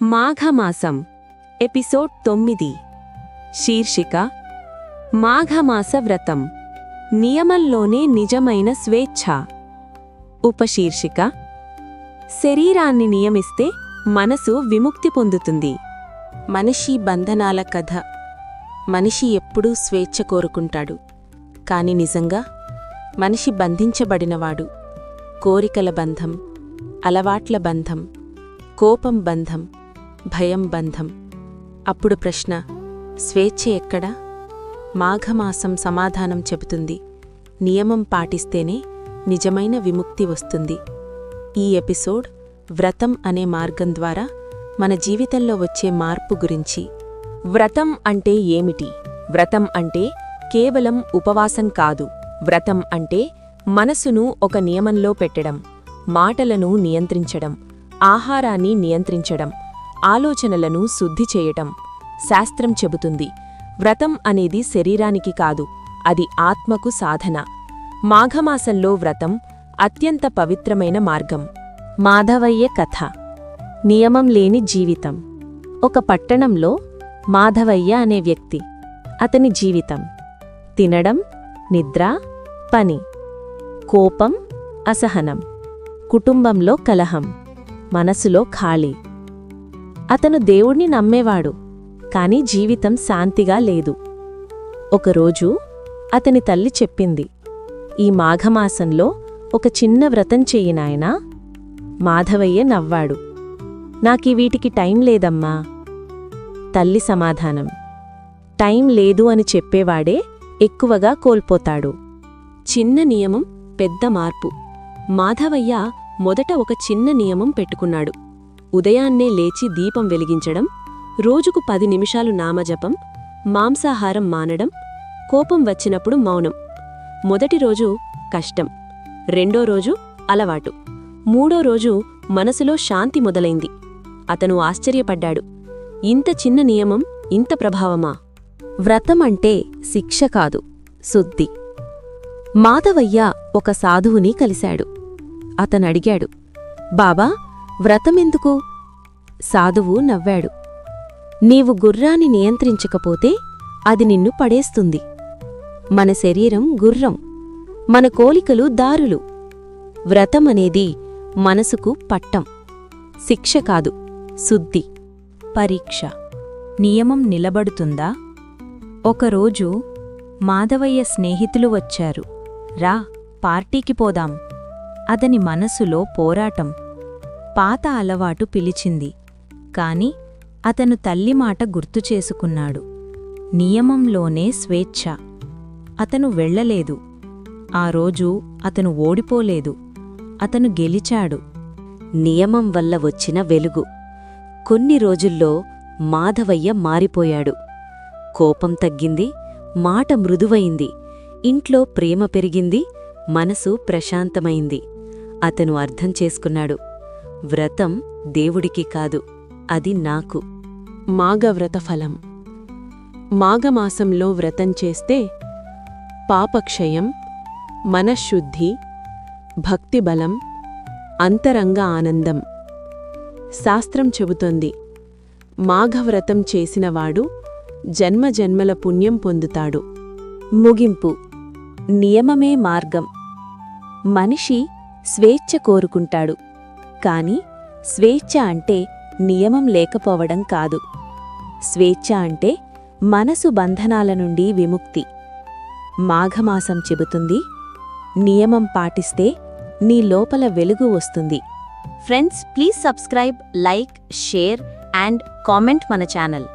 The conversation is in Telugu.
మాఘమాసం ఎపిసోడ్ తొమ్మిది. శీర్షిక మాఘమాస వ్రతం. నియమంలోనే నిజమైన స్వేచ్ఛ. ఉపశీర్షిక శరీరాన్ని నియమిస్తే మనసు విముక్తి పొందుతుంది. మనిషి బంధనాల కథ. మనిషి ఎప్పుడూ స్వేచ్ఛ కోరుకుంటాడు. కాని నిజంగా మనిషి బంధించబడినవాడు. కోరికల బంధం అలవాట్ల బంధం కోపం బంధం భయం బంధం. అప్పుడు ప్రశ్న స్వేచ్ఛ ఎక్కడా? మాఘమాసం సమాధానం చెబుతుంది. నియమం పాటిస్తేనే నిజమైన విముక్తి వస్తుంది. ఈ ఎపిసోడ్ వ్రతం అనే మార్గం ద్వారా మన జీవితంలో వచ్చే మార్పు గురించి. వ్రతం అంటే ఏమిటి? వ్రతం అంటే కేవలం ఉపవాసం కాదు. వ్రతం అంటే మనసును ఒక నియమంలో పెట్టడం మాటలను నియంత్రించడం ఆహారాన్ని నియంత్రించడం. ఆలోచనలను శుద్ధి చేయటం. శాస్త్రం చెబుతుంది వ్రతం అనేది శరీరానికి కాదు అది ఆత్మకు సాధన. మాఘమాసంలో వ్రతం అత్యంత పవిత్రమైన మార్గం. మాధవయ్య కథ. నియమం లేని జీవితం. ఒక పట్టణంలో మాధవయ్య అనే వ్యక్తి అతని జీవితం. తినడం నిద్ర పని. కోపం అసహనం. కుటుంబంలో కలహం. మనసులో ఖాళీ. అతను దేవుణ్ణి నమ్మేవాడు కాని జీవితం శాంతిగా లేదు. ఒకరోజు అతని తల్లి చెప్పింది ఈ మాఘమాసంలో ఒక చిన్న వ్రతం చెయ్యి నాయనా మాధవయ్య నవ్వాడు. నాకీ వీటికి టైం లేదమ్మా. తల్లి సమాధానం టైం లేదు అని చెప్పేవాడే ఎక్కువగా కోల్పోతాడు. చిన్న నియమం పెద్ద మార్పు. మాధవయ్య మొదట ఒక చిన్న నియమం పెట్టుకున్నాడు. ఉదయాన్నే లేచి దీపం వెలిగించడం రోజుకు పది నిమిషాలు నామజపం మాంసాహారం మానడం కోపం వచ్చినప్పుడు మౌనం. మొదటి రోజు కష్టం రెండో రోజు అలవాటు మూడో రోజు మనసులో శాంతి మొదలైంది. అతను ఆశ్చర్యపడ్డాడు. ఇంత చిన్న నియమం ఇంత ప్రభావమా? వ్రతం అంటే శిక్ష కాదు శుద్ధి. మాధవయ్య ఒక సాధువుని కలిశాడు. అతనడిగాడు బాబా వ్రతమెందుకు? సాధువు నవ్వాడు. నీవు గుర్రాన్ని నియంత్రించకపోతే అది నిన్ను పడేస్తుంది. మన శరీరం గుర్రం. మన కోలికలు దారులు. వ్రతమనేది మనసుకు పట్టం. శిక్ష కాదు శుద్ధి. పరీక్ష. నియమం నిలబడుతుందా? ఒకరోజు మాధవయ్య స్నేహితులు వచ్చారు. రా పార్టీకి పోదాం. అతని మనసులో పోరాటం. పాత అలవాటు పిలిచింది. కాని అతను తల్లి మాట గుర్తుచేసుకున్నాడు నియమంలోనే స్వేచ్ఛ. అతను వెళ్ళలేదు. ఆ రోజు అతను ఓడిపోలేదు. అతను గెలిచాడు. నియమం వల్ల వచ్చిన వెలుగు. కొన్ని రోజుల్లో మాధవయ్య మారిపోయాడు. కోపం తగ్గింది మాట మృదువైంది. ఇంట్లో ప్రేమ పెరిగింది మనసు ప్రశాంతమైంది. అతను అర్థం చేసుకున్నాడు. వ్రతం దేవుడికి కాదు అది నాకు. మాఘవ్రత ఫలం. మాఘమాసంలో వ్రతం చేస్తే పాపక్షయం మనశ్శుద్ధి భక్తిబలం అంతరంగ ఆనందం. శాస్త్రం చెబుతోంది మాఘవ్రతం చేసినవాడు జన్మజన్మల పుణ్యం పొందుతాడు. ముగింపు. నియమమే మార్గం. మనిషి స్వేచ్ఛ కోరుకుంటాడు. కానీ స్వేచ్ఛ అంటే నియమం లేకపోవడం కాదు. స్వేచ్ఛ అంటే మనసు బంధనాల నుండి విముక్తి. మాఘమాసం చెబుతుంది నియమం పాటిస్తే నీ లోపల వెలుగు వస్తుంది. Friends please subscribe like share and comment మన ఛానల్.